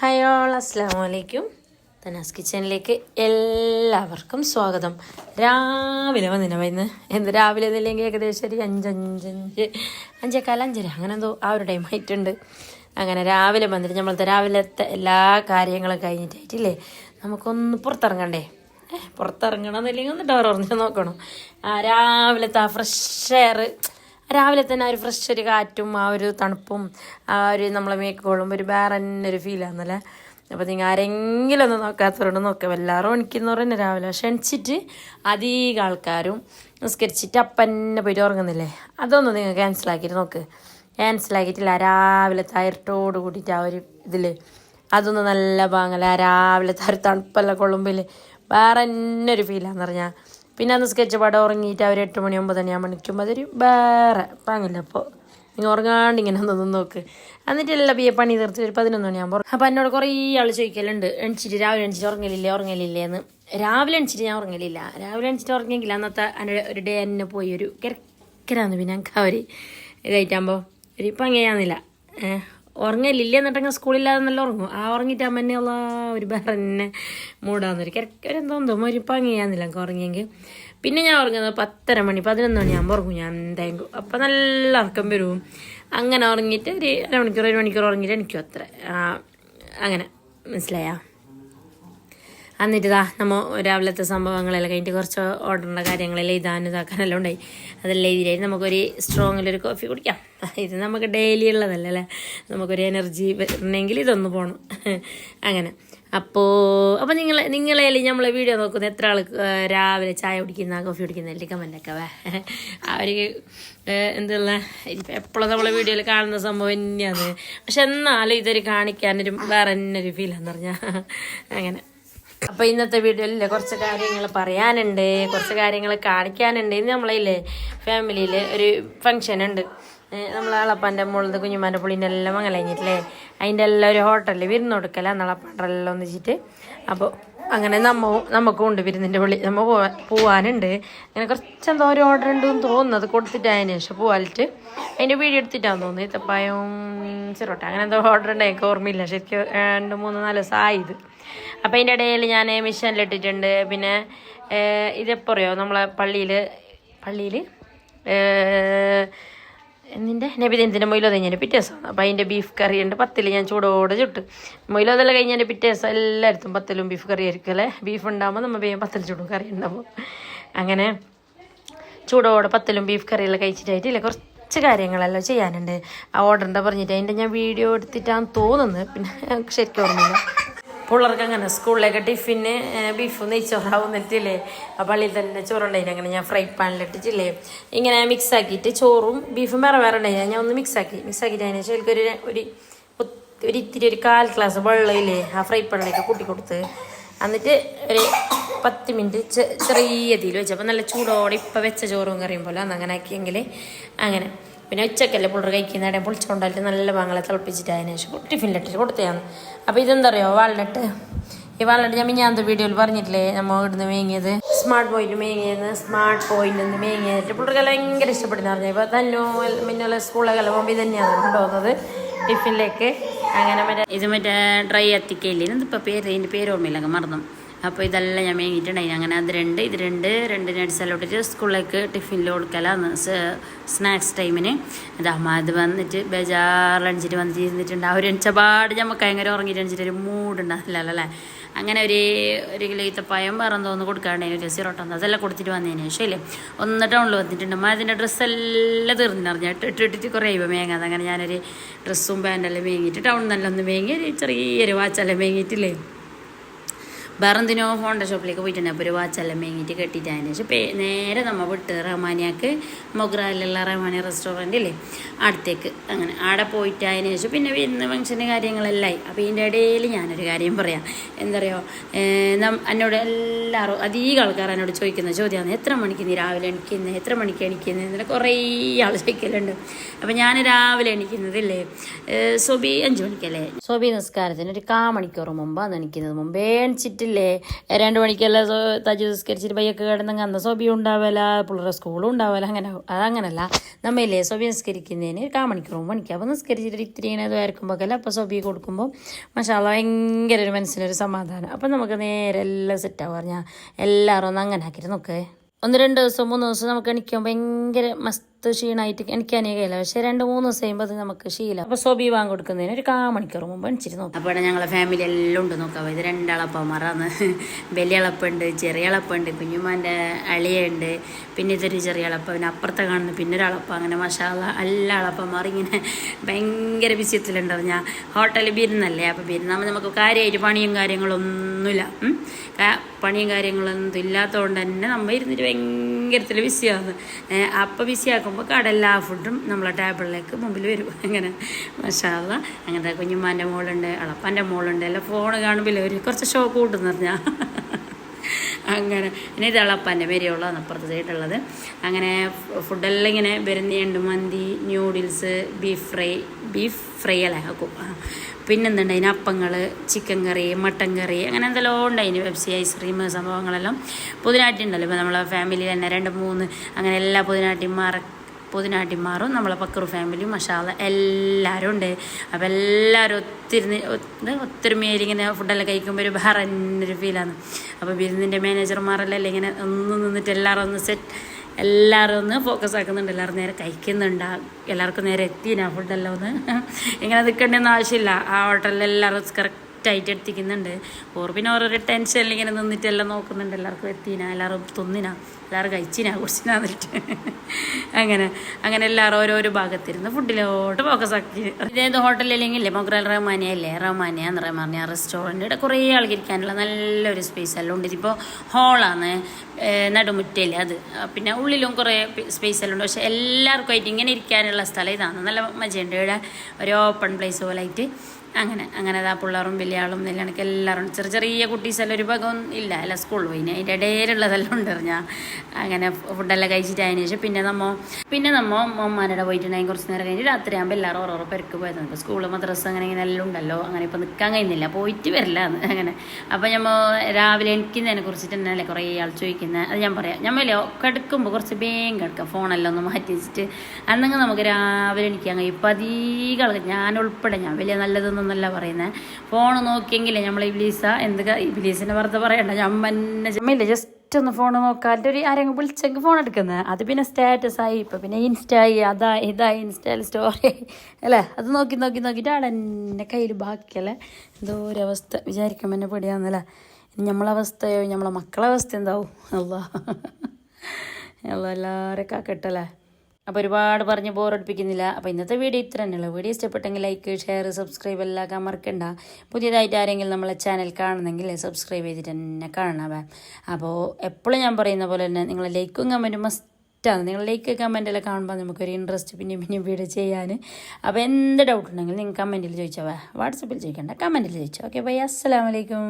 Hi all വലൈക്കും തനാസ് കിച്ചണിലേക്ക് എല്ലാവർക്കും സ്വാഗതം. രാവിലെ വന്നിന വൈന്ന് എന്ത് രാവിലെ എന്നില്ലെങ്കിൽ ഏകദേശം ഒരു അഞ്ചഞ്ചഞ്ച് അഞ്ചേക്കാൽ അഞ്ചര അങ്ങനെ എന്തോ ആ ഒരു ടൈം ആയിട്ടുണ്ട്. അങ്ങനെ രാവിലെ വന്നിട്ട് നമ്മളത്തെ രാവിലത്തെ എല്ലാ കാര്യങ്ങളും കഴിഞ്ഞിട്ടായിട്ടില്ലേ? നമുക്കൊന്ന് പുറത്തിറങ്ങണ്ടേ? പുറത്തിറങ്ങണമെന്നില്ലെങ്കിൽ ഒന്ന് ഡോർ ഉറഞ്ഞ് നോക്കണം. ആ രാവിലത്തെ ആ ഫ്രഷ് എയർ രാവിലെ തന്നെ ഒരു ഫ്രഷ് ഒരു കാറ്റും ആ ഒരു തണുപ്പും ആ ഒരു നമ്മളെ മേക്കോളും ഒരു വേറെ തന്നെ ഒരു ഫീലാന്നല്ലേ അപ്പോൾ നിങ്ങൾ ആരെങ്കിലും ഒന്ന് നോക്കാത്തവരോട് നോക്കാം. എല്ലാവരും എണിക്കുന്നവർ തന്നെ രാവിലെ. പക്ഷെ എണിച്ചിട്ട് അധികം ആൾക്കാരും നിസ്കരിച്ചിട്ട് അപ്പന്നെ പോയിട്ട് ഉറങ്ങുന്നില്ലേ? അതൊന്നും നിങ്ങൾ ക്യാൻസലാക്കിയിട്ട് നോക്ക്. ക്യാൻസലാക്കിയിട്ടില്ല രാവിലെ തയറിട്ടോട് കൂടിയിട്ട് ആ ഒരു ഇതിൽ അതൊന്നും നല്ല പാങ്ങല രാവിലെ രാവിലത്തെ തണുപ്പല്ല കൊളുമ്പിൽ വേറെ തന്നെ ഒരു ഫീലാന്ന് പറഞ്ഞാൽ പിന്നെ അന്ന് സ്കെച്ച് പടം ഉറങ്ങിയിട്ട് അവർ എട്ട് മണി ഒമ്പത് ഞാൻ മണിക്കുമ്പോൾ അതൊരു വേറെ പാങ്ങില്ല അപ്പോൾ നിങ്ങൾ ഉറങ്ങാണ്ട് ഇങ്ങനെ ഒന്ന് നോക്ക്. എന്നിട്ട് എല്ലാ എ പണി തീർത്ത് ഒരു പതിനൊന്ന് മണിയാകുമ്പോൾ അപ്പം എന്നോട് കുറേ ആൾ ചോദിക്കലുണ്ട് എണിച്ചിട്ട് രാവിലെ എണിച്ചിട്ട് ഉറങ്ങലില്ലേ ഉറങ്ങലില്ലേ? എന്ന്. രാവിലെ എണിച്ചിട്ട് ഞാൻ ഉറങ്ങലില്ല. രാവിലെ എണിച്ചിട്ട് ഉറങ്ങിയെങ്കിൽ അന്നത്തെ എന്റെ ഒരു ഡേ തന്നെ പോയി ഒരു കിരക്കരാന്ന് പിന്നെ ഞങ്ങൾക്ക് അവർ ഇതായിട്ടാകുമ്പോൾ ഒരു പങ്ങയാന്നില്ല ഏഹ്. ഉറങ്ങലില്ല എന്നിട്ടങ്ങ് സ്കൂളില്ലാതെന്നല്ല ഉറങ്ങും. ആ ഉറങ്ങിയിട്ട് അമ്മ ഉള്ള ഒരു വേറെ തന്നെ മൂടാന്നൊരു കിരക്കരെന്തോ എന്തോ ഒരു പങ്ങിയാന്നില്ല എനിക്ക് ഉറങ്ങിയെങ്കിൽ. പിന്നെ ഞാൻ ഉറങ്ങുന്നത് പത്തര മണി പതിനൊന്ന് മണിയാകുമ്പോൾ ഉറങ്ങും ഞാൻ എന്തെങ്കിലും അപ്പം നല്ല ഉറക്കം വരും. അങ്ങനെ ഉറങ്ങിയിട്ട് ഒരു അരമണിക്കൂർ ഒരു മണിക്കൂർ ഉറങ്ങിയിട്ട് എനിക്കും അത്ര. അങ്ങനെ. മനസ്സിലായാ? എന്നിട്ട് ഇതാ നമ്മൾ രാവിലത്തെ സംഭവങ്ങളെല്ലാം കഴിഞ്ഞിട്ട് കുറച്ച് ഓർഡറിന്റെ കാര്യങ്ങളെല്ലാം ഇതാണ് ഇതാക്കാനെല്ലാം ഉണ്ടായി. അതെല്ലാം എഴുതിയായി നമുക്കൊരു സ്ട്രോങ്ങിലൊരു കോഫി കുടിക്കാം. ഇത് നമുക്ക് ഡെയിലി ഉള്ളതല്ലേ അല്ലേ? നമുക്കൊരു എനർജി വരണമെങ്കിൽ ഇതൊന്ന് പോകണം അങ്ങനെ. അപ്പോൾ അപ്പോൾ നിങ്ങൾ നിങ്ങളെല്ലാം നമ്മളെ വീഡിയോ നോക്കുന്ന എത്ര ആൾ രാവിലെ ചായ കുടിക്കുന്ന കോഫി കുടിക്കുന്ന എല്ലാം കമന്റൊക്കെ വേ. അവർ എന്തുള്ള എപ്പോഴും നമ്മളെ വീഡിയോയിൽ കാണുന്ന സംഭവം തന്നെയാണ് പക്ഷെ എന്നാലും ഇതൊരു കാണിക്കാനൊരു വേറെ തന്നെ ഒരു ഫീലാന്ന് പറഞ്ഞാൽ അങ്ങനെ. അപ്പൊ ഇന്നത്തെ വീഡിയോയിലെ കുറച്ച് കാര്യങ്ങൾ പറയാനുണ്ട് കുറച്ച് കാര്യങ്ങൾ കാണിക്കാനുണ്ട്. ഇന്ന് നമ്മളില്ലേ ഫാമിലിയിൽ ഒരു ഫംഗ്ഷൻ ഉണ്ട്. നമ്മളെ അളപ്പാന്റെ മുകളിൽ കുഞ്ഞുമാന്റെ പുള്ളിന്റെ എല്ലാം അങ്ങനെ കഴിഞ്ഞിട്ടില്ലേ അതിന്റെ എല്ലാം ഒരു ഹോട്ടലിൽ വിരുന്ന് കൊടുക്കല നളപ്പാണ്ടെല്ലാം ഒന്നിച്ചിട്ട് അപ്പോൾ അങ്ങനെ നമ്മ നമുക്കും ഉണ്ട് വിരുന്നിന്റെ പുള്ളി നമ്മ പോവാ പോവാനുണ്ട്. അങ്ങനെ കുറച്ചെന്തോ ഒരു ഓർഡർ ഉണ്ട് എന്ന് തോന്നുന്നത് കൊടുത്തിട്ട് അതിന് ശേഷം പോവാലിട്ട് അതിന്റെ വീഡിയോ എടുത്തിട്ടാന്ന് തോന്നുന്നു. ഇത്തപ്പായം ചെറോട്ട. അങ്ങനെ എന്തോ ഓർഡർ ഉണ്ടായിരിക്കും ഓർമ്മയില്ല. ശരിക്കും രണ്ട് മൂന്ന് നാല് ദിവസം ആയത് അപ്പം അതിന്റെ ഇടയിൽ ഞാൻ മിഷനിലിട്ടിട്ടുണ്ട് പിന്നെ ഇതെപ്പറയോ? നമ്മളെ പള്ളിയിൽ പള്ളിയിൽ എന്നിന്റെ നബിദിനത്തിന്റെ മൊയിലോ കഴിഞ്ഞതിന്റെ പിറ്റേ ദിവസമാണ് അപ്പോൾ അതിന്റെ ബീഫ് കറി ഉണ്ട്. പത്തിൽ ഞാൻ ചൂടോടെ ചുട്ട്. മൊയിലോ അതെല്ലാം കഴിഞ്ഞതിന്റെ പിറ്റേ ദിവസം എല്ലായിടത്തും പത്തിലും ബീഫ് കറി ആയിരിക്കും അല്ലേ? ബീഫ് ഉണ്ടാകുമ്പോൾ നമ്മൾ വേഗം പത്തിൽ ചൂടും കറി ഉണ്ടാവും. അങ്ങനെ ചൂടോടെ പത്തലും ബീഫ് കറിയെല്ലാം കഴിച്ചിട്ടായിട്ടില്ല? കുറച്ച് കാര്യങ്ങളെല്ലാം ചെയ്യാനുണ്ട്. ആ ഓർഡറിന്റെ പറഞ്ഞിട്ട് അതിന്റെ ഞാൻ വീഡിയോ എടുത്തിട്ടാണ് തോന്നുന്നത് പിന്നെ ശരിക്കും ഓർമ്മയില്ല. പിള്ളേർക്ക് അങ്ങനെ സ്കൂളിലേക്ക് ടിഫിന് ബീഫ് നെയ്ച്ചോറാവുന്നിട്ടില്ലേ ആ പള്ളിയിൽ തന്നെ ചോറുണ്ടായിന് അങ്ങനെ ഞാൻ ഫ്രൈ പാനിലിട്ടിട്ടില്ലേ? ഇങ്ങനെ മിക്സ് ആക്കിയിട്ട് ചോറും ബീഫും വേറെ വേറെ ഉണ്ടായിന് ഞാൻ ഒന്ന് മിക്സ് ആക്കി മിക്സ് ആക്കിയിട്ട് അതിന് ശേഷം എനിക്കൊരു ഒരു ഒരു ഇത്തിരി ഒരു കാൽ ഗ്ലാസ് വെള്ളമില്ലേ ആ ഫ്രൈ പാനിലേക്ക് കൂട്ടി കൊടുത്ത്. എന്നിട്ട് ഒരു പത്ത് മിനിറ്റ് ചെറിയ തീയിൽ വെച്ചു. നല്ല ചൂടോടെ ഇപ്പം വെച്ച ചോറും കറിയും പോലെ അന്ന് അങ്ങനെ ആക്കിയെങ്കിൽ അങ്ങനെ. പിന്നെ ഉച്ചക്കല്ലേ പുള്ളർ കഴിക്കുന്നിടം പൊളിച്ചുകൊണ്ടായിട്ട് നല്ല പാങ്ങളെ തിളപ്പിച്ചിട്ട് അതിന് ശേഷം ടിഫിനിലിട്ടിട്ട് കൊടുത്തതാണ്. അപ്പോൾ ഇതെന്താ അറിയോ വാൾനട്ട്. ഈ വാൾനട്ട് ഞാൻ ഞാൻ വീഡിയോയിൽ പറഞ്ഞിട്ടില്ലേ? നമ്മൾ ഇവിടുന്ന് മേങ്ങിയത് സ്മാർട്ട് പോയിന്റ് മേങ്ങിയത് സ്മാർട്ട് പോയിന്റ് നിന്ന് മേങ്ങിയിട്ട് പുള്ളർക്കെല്ലാം ഭയങ്കര ഇഷ്ടപ്പെടുന്ന പറഞ്ഞു ഇപ്പോൾ തന്നെ പിന്നെ സ്കൂളിലൊക്കെ പോകുമ്പോൾ ഇത് തന്നെയാണ് കൊണ്ടുപോകുന്നത് ടിഫിനിലേക്ക്. അങ്ങനെ മറ്റേ ഇത് മറ്റേ ഡ്രൈ അത്തിക്കയില്ലേ? ഇതിപ്പോൾ പേര്? ഇതിന്റെ പേര് ഓർമ്മയില്ല മറന്നു. അപ്പോൾ ഇതെല്ലാം ഞാൻ മേങ്ങിയിട്ടുണ്ടായി അങ്ങനെ അത് രണ്ട് ഇത് രണ്ട് രണ്ട് നട്സ് എല്ലാം ഇട്ടിട്ട് സ്കൂളിലേക്ക് ടിഫിനിൽ കൊടുക്കലാന്ന് സ്നാക്സ് ടൈമിന് അത് അമ്മാത് വന്നിട്ട് ബേജാറിൽ അണിച്ചിട്ട് വന്നിട്ട് ഇരുന്നിട്ടുണ്ട് ആ ഒരു എണിച്ചപാട് നമുക്ക് ഭയങ്കര ഉറങ്ങിയിട്ട് അണിച്ചിട്ട് ഒരു മൂടുണ്ടാവില്ലല്ലോ അല്ലേ? അങ്ങനെ ഒരു ഒരു കിലോ ഈത്തപ്പായം വേറെ തോന്നുന്നു കൊടുക്കാണ്ടായിരുന്നു. ഒരു സിറോട്ടം അതെല്ലാം കൊടുത്തിട്ട് വന്നതിന് ശേഷം ഇല്ലേ? ഒന്ന് ടൗണിൽ വന്നിട്ടുണ്ട്. അമ്മ അതിന്റെ ഡ്രസ്സെല്ലാം തീർന്നിറങ്ങി ഇട്ട് ഇട്ടിട്ട് കുറേ ഇവ മേങ്ങാതെ. അങ്ങനെ ഞാനൊരു ഡ്രസ്സും പാന്റെല്ലാം മേങ്ങിയിട്ട് ടൗണിൽ നല്ല ഒന്ന് മേങ്ങി ഒരു ചെറിയൊരു വാച്ചെല്ലാം മേങ്ങിയിട്ടില്ലേ? വേറെ എന്തിനോ ഹോണ്ട ഷോപ്പിലേക്ക് പോയിട്ടുണ്ട്. അപ്പോൾ ഒരു വാച്ചെല്ലാം മേങ്ങിയിട്ട് കെട്ടിയിട്ട് അതിന് ശേഷം നേരെ നമ്മൾ വിട്ട് റഹ്മാനിയാക്ക് മൊഗ്രാലിലുള്ള റഹ്മാനിയ റെസ്റ്റോറന്റ് ഇല്ലേ? അടുത്തേക്ക്. അങ്ങനെ ആടെ പോയിട്ട് അതിന് ശേഷം പിന്നെ ഇന്ന് ഫംഗ്ഷന് കാര്യങ്ങളെല്ലായി അപ്പോൾ ഇതിന്റെ ഇടയിൽ ഞാനൊരു കാര്യം പറയാം. എന്താ പറയുക എന്നോട് എല്ലാവരും അധികം ആൾക്കാർ എന്നോട് ചോദിക്കുന്ന ചോദ്യമാണ് എത്ര മണിക്ക് നീ രാവിലെ എണിക്കുന്നത് എത്ര മണിക്ക് എണിക്കുന്നത് എന്നിട്ട് കുറേ ആൾ ചോദിക്കലുണ്ട്. അപ്പോൾ ഞാൻ രാവിലെ എണിക്കുന്നതില്ലേ സോബി അഞ്ച് മണിക്കല്ലേ? സൊബി നിസ്കാരത്തിന് ഒരു കാ മണിക്കൂർ മുമ്പാണ് എണിക്കുന്നത്. മുമ്പേ എണിച്ചിട്ടില്ലേ? രണ്ട് മണിക്കല്ല തജ് നിസ്കരിച്ചിട്ട് പയ്യൊക്കെ കിടന്നെങ്കിൽ അന്ന് സോബി ഉണ്ടാവില്ല പിള്ളേരുടെ സ്കൂളും ഉണ്ടാവില്ല അങ്ങനെ അതങ്ങനല്ല. നമ്മയില്ലേ സോബി നിസ്കരിക്കുന്നതിന് ഒരു കാ മണിക്കൂറും മണിക്ക് അപ്പോൾ നിസ്കരിച്ചിട്ട് ഇത്തിരി ഇങ്ങനെ ഇതായിരിക്കുമ്പോൾ അല്ല അപ്പോൾ സോബി കൊടുക്കുമ്പോൾ മഷാല ഭയങ്കര ഒരു മനസ്സിനൊരു സമാധാനം. അപ്പം നമുക്ക് നേരെ എല്ലാം സെറ്റാവും പറഞ്ഞാൽ എല്ലാവരും ഒന്ന് അങ്ങനെ ആക്കിയിട്ട് നോക്കേ. ഒന്ന് രണ്ട് ദിവസം മൂന്ന് ദിവസം നമുക്ക് എണിക്കാൻ ഭയങ്കര മസ്ത് ക്ഷീണമായിട്ട് എനിക്ക് കഴിയില്ല പക്ഷേ രണ്ട് മൂന്ന് ദിവസം കഴിയുമ്പോൾ അത് നമുക്ക് ശീലം. അപ്പോൾ സോബി വാങ്ങി കൊടുക്കുന്നതിന് ഒരു കാ മണിക്കൂർ മുമ്പ് എണിച്ചിരുന്നു അപ്പോൾ ഞങ്ങളെ ഫാമിലി എല്ലാം ഉണ്ട് നോക്കാം. ഇത് രണ്ടളപ്പന്മാരാണ്. വലിയ അളപ്പുണ്ട് ചെറിയ അളപ്പുണ്ട് കുഞ്ഞുമാന്റെ അളിയുണ്ട് പിന്നെ ഇതൊരു ചെറിയ അളപ്പ പിന്നെ അപ്പുറത്തെ കാണുന്നു പിന്നെ ഒരു അളപ്പ അങ്ങനെ മഷാല എല്ലാ അളപ്പന്മാർ ഇങ്ങനെ ഭയങ്കര വിഷയത്തിലുണ്ടാവും. ഞാൻ ഹോട്ടലിൽ ബിരുന്നല്ലേ അപ്പോൾ ബിരുന്നാകുമ്പോൾ നമുക്ക് കാര്യമായിട്ട് പണിയും കാര്യങ്ങളൊന്നുമില്ല. ഉം. പണിയും കാര്യങ്ങളൊന്നും ഇല്ലാത്തതുകൊണ്ട് തന്നെ നമ്മൾ ഇരുന്നിട്ട് ഭയങ്കരത്തിൽ ബിസിയാണ്. അപ്പോൾ ബിസിയാക്കുമ്പോൾ കടഎല്ലാ ഫുഡും നമ്മളെ ടേബിളിലേക്ക് മുമ്പിൽ വരും. അങ്ങനെ മഷാല അങ്ങനത്തെ കുഞ്ഞുമ്മാന്റെ മോളുണ്ട് അളപ്പാന്റെ മോളുണ്ട് എല്ലാം ഫോൺ കാണുമ്പോൾ ഒരു കുറച്ച് ഷോ കൂട്ടുന്നു പറഞ്ഞാൽ അങ്ങനെ ഇനി ഇത് അളപ്പന്റെ പേരെയുള്ളതാണ് അപ്പുറത്ത് സൈഡുള്ളത് അങ്ങനെ ഫുഡെല്ലാം ഇങ്ങനെ വരുന്നുണ്ട് മന്തി noodles beef fry beef fry അല്ലേ? ആക്കും ആ. പിന്നെന്തുണ്ട് അതിന് അപ്പങ്ങൾ ചിക്കൻ കറി മട്ടൻ കറി അങ്ങനെ എന്തെല്ലാം ഉണ്ട് അതിന് പെപ്സി ഐസ്ക്രീം സംഭവങ്ങളെല്ലാം പുതിനാട്ടി ഉണ്ടല്ലോ ഇപ്പോൾ നമ്മളെ ഫാമിലിയിൽ തന്നെ രണ്ട് മൂന്ന് അങ്ങനെ എല്ലാ പുതിനാട്ടിമാർ പുതിനാട്ടിമാറും നമ്മളെ പക്കറു ഫാമിലിയും മഷാല എല്ലാവരും ഉണ്ട്. അപ്പോൾ എല്ലാവരും ഒത്തിരി ഒത്തൊരുമയിൽ ഇങ്ങനെ ഫുഡെല്ലാം കഴിക്കുമ്പോൾ ഒരു വേറെ ഫീലാണ് അപ്പോൾ ബിരുന്നിന്റെ മാനേജർമാരെല്ലാം ഇങ്ങനെ ഒന്ന് നിന്നിട്ട് എല്ലാവരും ഒന്ന് സെറ്റ് എല്ലാവരും ഒന്ന് ഫോക്കസ് ആക്കുന്നുണ്ട്. എല്ലാവരും നേരെ കഴിക്കുന്നുണ്ട്. എല്ലാവർക്കും നേരെ എത്തിനാ ഫുഡെല്ലാം ഒന്ന് ഇങ്ങനെ നിൽക്കേണ്ടെന്ന് ആവശ്യമില്ല. ആ ഹോട്ടലിൽ എല്ലാവരും കറക്റ്റായിട്ട് എടുത്തിരിക്കുന്നുണ്ട്. ഓർ ഓരോരോ ടെൻഷനിൽ ഇങ്ങനെ നിന്നിട്ട് എല്ലാം നോക്കുന്നുണ്ട്. എല്ലാവർക്കും എത്തിനാ എല്ലാവരും തിന്നിനാ എല്ലാവരും കഴിച്ചിനാ കുറിച്ചിനാ എന്നിട്ട്. അങ്ങനെ അങ്ങനെ എല്ലാവരും ഓരോരോ ഭാഗത്തിരുന്ന് ഫുഡിലോട്ട് ഫോക്കസ് ആക്കി. ഇതേത് ഹോട്ടലില്ലെങ്കിൽ മൊഗ്രാൽ റഹ്മാനിയ അല്ലേ? റഹ്മാനിയ എന്ന് പറഞ്ഞാൽ റെസ്റ്റോറന്റ് കുറേ ആൾക്ക് ഇരിക്കാനുള്ള നല്ലൊരു സ്പേസ് എല്ലാം ഉണ്ട്. ഇതിപ്പോൾ ഹോളാണ് നടുമുറ്റയിൽ അത്. പിന്നെ ഉള്ളിലും കുറേ സ്പേസ് എല്ലാം ഉണ്ട്. പക്ഷേ എല്ലാവർക്കും ആയിട്ട് ഇങ്ങനെ ഇരിക്കാനുള്ള സ്ഥലം ഇതാണ്. നല്ല മജയുണ്ട്. ഇവിടെ ഒരു ഓപ്പൺ പ്ലേസ് പോലെ ആയിട്ട് അങ്ങനെ അങ്ങനെ അതാ പിള്ളേറും വലിയ ആളും നെല്ലണക്ക് എല്ലാവരും. ചെറിയ ചെറിയ കുട്ടീസെല്ലാം ഒരു ഭാഗം ഇല്ല അല്ല സ്കൂളിൽ പോയി. അതിന്റെ ഇടയിലുള്ളതെല്ലാം ഉണ്ട് ഞാൻ അങ്ങനെ ഫുഡെല്ലാം കഴിച്ചിട്ട് അതിന് ശേഷം പിന്നെ നമ്മ പിന്നെ നമ്മ അമ്മമാരുടെ പോയിട്ടുണ്ടെങ്കിൽ കുറച്ച് നേരം കഴിഞ്ഞ് രാത്രി ആകുമ്പോൾ എല്ലാവരും ഓരോരോ പെരക്ക് പോയത് ഇപ്പോൾ സ്കൂൾ മദ്രസ അങ്ങനെ ഇങ്ങനെ എല്ലാം ഉണ്ടല്ലോ അങ്ങനെ ഇപ്പോൾ നിൽക്കാൻ കഴിയുന്നില്ല. പോയിട്ട് വരില്ല അങ്ങനെ. അപ്പോൾ നമ്മൾ രാവിലെ എനിക്കുന്നതിനെ കുറിച്ചിട്ട് തന്നെ അല്ലേ കുറേ ആൾ ചോദിക്കുന്നത് അത് ഞാൻ പറയാം. ഞമ്മല്ലോ കിടക്കുമ്പോൾ കുറച്ച് വേഗം കിടക്കാം. ഫോണെല്ലാം ഒന്ന് മാറ്റി വെച്ചിട്ട്. അന്നെങ്കിൽ നമുക്ക് രാവിലെ എനിക്ക് കഴിയും. ഇപ്പം അധികം ഞാൻ ഉൾപ്പെടെ ഞാൻ വലിയ നല്ലതൊന്നല്ല പറയുന്നത് ഫോൺ നോക്കിയെങ്കിലേ നമ്മൾ ഇബ്ലീസ എന്ത് ഇബ്ലീസിനെ വെറുതെ പറയണ്ട. ഞമ്മന്നെ ജസ്റ്റ് ഒന്ന് ഫോൺ നോക്കാണ്ട് ഒരു ആരെങ്കിലും വിളിച്ചെങ്കിൽ ഫോൺ എടുക്കുന്നത് അത് പിന്നെ സ്റ്റാറ്റസ് ആയി. ഇപ്പം പിന്നെ ഇൻസ്റ്റ ആയി. അതാ ഇതായി ഇൻസ്റ്റയിൽ സ്റ്റോറി അല്ലേ? അത് നോക്കി നോക്കി നോക്കിയിട്ട് ആടെ എന്റെ കയ്യിൽ ബാക്കിയല്ലേ എന്തോ ഒരു അവസ്ഥ. വിചാരിക്കുമ്പോൾ എന്നെ പേടിയാന്നല്ലേ നമ്മളെ അവസ്ഥയോ? നമ്മളെ മക്കളെ അവസ്ഥ എന്താവും? അല്ല അല്ലാ? കാക്കട്ടല്ലേ അപ്പോൾ ഒരുപാട് പറഞ്ഞ് ബോറടിപ്പിക്കുന്നില്ല. അപ്പോൾ ഇന്നത്തെ വീഡിയോ ഇത്ര തന്നെയുള്ളൂ വീഡിയോ ഇഷ്ടപ്പെട്ടെങ്കിൽ ലൈക്ക് ഷെയർ സബ്സ്ക്രൈബ് എല്ലാം മറക്കണ്ട. പുതിയതായിട്ട് ആരെങ്കിലും നമ്മളെ ചാനൽ കാണുന്നെങ്കിൽ സബ്സ്ക്രൈബ് ചെയ്തിട്ട് തന്നെ കാണണമേ അപ്പോൾ എപ്പോഴും ഞാൻ പറയുന്ന പോലെ തന്നെ നിങ്ങൾ ലൈക്കും കമന്റും മസ്റ്റാണ് നിങ്ങൾ ലൈക്ക് കമന്റെല്ലാം കാണുമ്പോൾ നമുക്കൊരു ഇൻട്രസ്റ്റ് പിന്നെയും പിന്നെയും വീഡിയോ ചെയ്യാൻ അപ്പോൾ എന്ത് ഡൗട്ട് ഉണ്ടെങ്കിൽ നിങ്ങൾ കമന്റിൽ ചോദിച്ചോ വാട്സപ്പിൽ ചോദിക്കണ്ട കമന്റിൽ ചോദിച്ചോ. ഓക്കെ ബൈ അസ്സലാമലൈക്കും